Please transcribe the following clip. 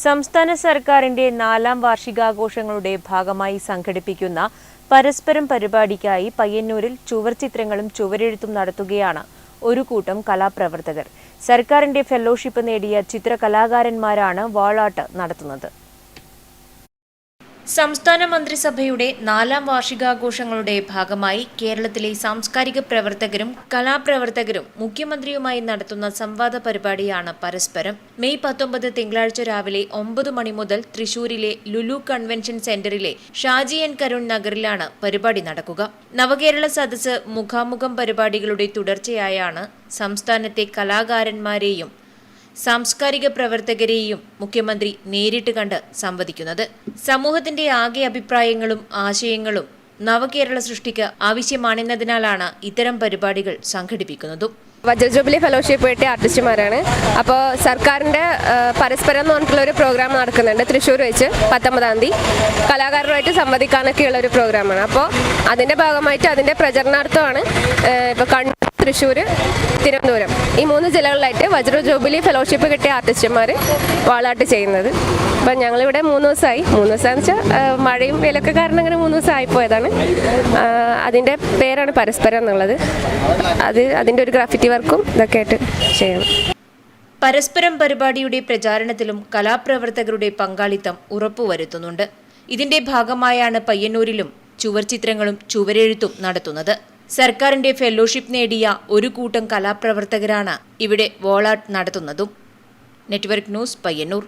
സംസ്ഥാന സർക്കാരിന്റെ നാലാം വാർഷികാഘോഷങ്ങളുടെ ഭാഗമായി സംഘടിപ്പിക്കുന്ന പരസ്പരം പരിപാടിക്കായി പയ്യന്നൂരിൽ ചുവർ ചിത്രങ്ങളും ചുവരെഴുത്തും നടത്തുകയാണ് ഒരു കൂട്ടം കലാപ്രവർത്തകർ. സർക്കാരിന്റെ ഫെലോഷിപ്പ് നേടിയ ചിത്രകലാകാരന്മാരാണ് വാളാട്ട് നടത്തുന്നത്. സംസ്ഥാന മന്ത്രിസഭയുടെ നാലാം വാർഷികാഘോഷങ്ങളുടെ ഭാഗമായി കേരളത്തിലെ സാംസ്കാരിക പ്രവർത്തകരും കലാപ്രവർത്തകരും മുഖ്യമന്ത്രിയുമായി നടത്തുന്ന സംവാദ പരിപാടിയാണ് പരസ്പരം. മെയ് പത്തൊമ്പത് തിങ്കളാഴ്ച രാവിലെ ഒമ്പത് മണി മുതൽ തൃശൂരിലെ ലുലു കൺവെൻഷൻ സെന്ററിലെ ഷാജി എൻ കരുൺ നഗറിലാണ് പരിപാടി നടക്കുക. നവകേരള സദസ് മുഖാമുഖം പരിപാടികളുടെ തുടർച്ചയായാണ് സംസ്ഥാനത്തെ കലാകാരന്മാരെയും സാംസ്കാരിക പ്രവർത്തകരെയും മുഖ്യമന്ത്രി നേരിട്ട് കണ്ട് സംവദിക്കുന്നത്. സമൂഹത്തിന്റെ ആകെ അഭിപ്രായങ്ങളും ആശയങ്ങളും നവകേരള സൃഷ്ടിക്ക് ആവശ്യമാണെന്നതിനാലാണ് ഇത്തരം പരിപാടികൾ സംഘടിപ്പിക്കുന്നതും. വജ്രജൂബിലി ഫെലോഷിപ്പ് കിട്ടിയ ആർട്ടിസ്റ്റുമാരാണ്. അപ്പോൾ സർക്കാരിന്റെ പരസ്പരം എന്ന് പറഞ്ഞിട്ടുള്ള ഒരു പ്രോഗ്രാം നടക്കുന്നുണ്ട് തൃശ്ശൂർ വെച്ച് പത്തൊമ്പതാം തീയതി. കലാകാരരുമായിട്ട് സംവദിക്കാനൊക്കെയുള്ള ഒരു പ്രോഗ്രാമാണ്. അപ്പോൾ അതിന്റെ ഭാഗമായിട്ട് അതിന്റെ പ്രചരണാർത്ഥമാണ് ഇപ്പോൾ കണ്ണൂർ തൃശ്ശൂർ തിരുവനന്തപുരം. ഈ മൂന്ന് ജില്ലകളിലായിട്ട് വജ്ര ജൂബിലി ഫെലോഷിപ്പ് കിട്ടിയ ആർട്ടിസ്റ്റുമാർ വാളാട്ട് ചെയ്യുന്നത്. അപ്പം ഞങ്ങളിവിടെ മൂന്ന് ദിവസമായി. മൂന്ന് ദിവസമെന്ന് വെച്ചാൽ മഴയും വെയിലൊക്കെ കാരണം അങ്ങനെ മൂന്ന് ദിവസം ആയിപ്പോയതാണ്. അതിന്റെ പേരാണ് പരസ്പരം എന്നുള്ളത്. അത് അതിന്റെ ഒരു ഗ്രാഫിറ്റി വർക്കും ഇതൊക്കെ ആയിട്ട് ചെയ്യണം പരസ്പരം പരിപാടിയുടെ പ്രചാരണത്തിലും കലാപ്രവർത്തകരുടെ പങ്കാളിത്തം ഉറപ്പുവരുത്തുന്നുണ്ട്. ഇതിന്റെ ഭാഗമായാണ് പയ്യന്നൂരിലും ചുവർച്ചിത്രങ്ങളും ചുവരെഴുത്തും നടത്തുന്നത്. സർക്കാരിന്റെ ഫെലോഷിപ്പ് നേടിയ ഒരു കൂട്ടം കലാപ്രവർത്തകരാണ് ഇവിടെ വോളാട്ട് നടത്തുന്നതും. Network news Payyanur.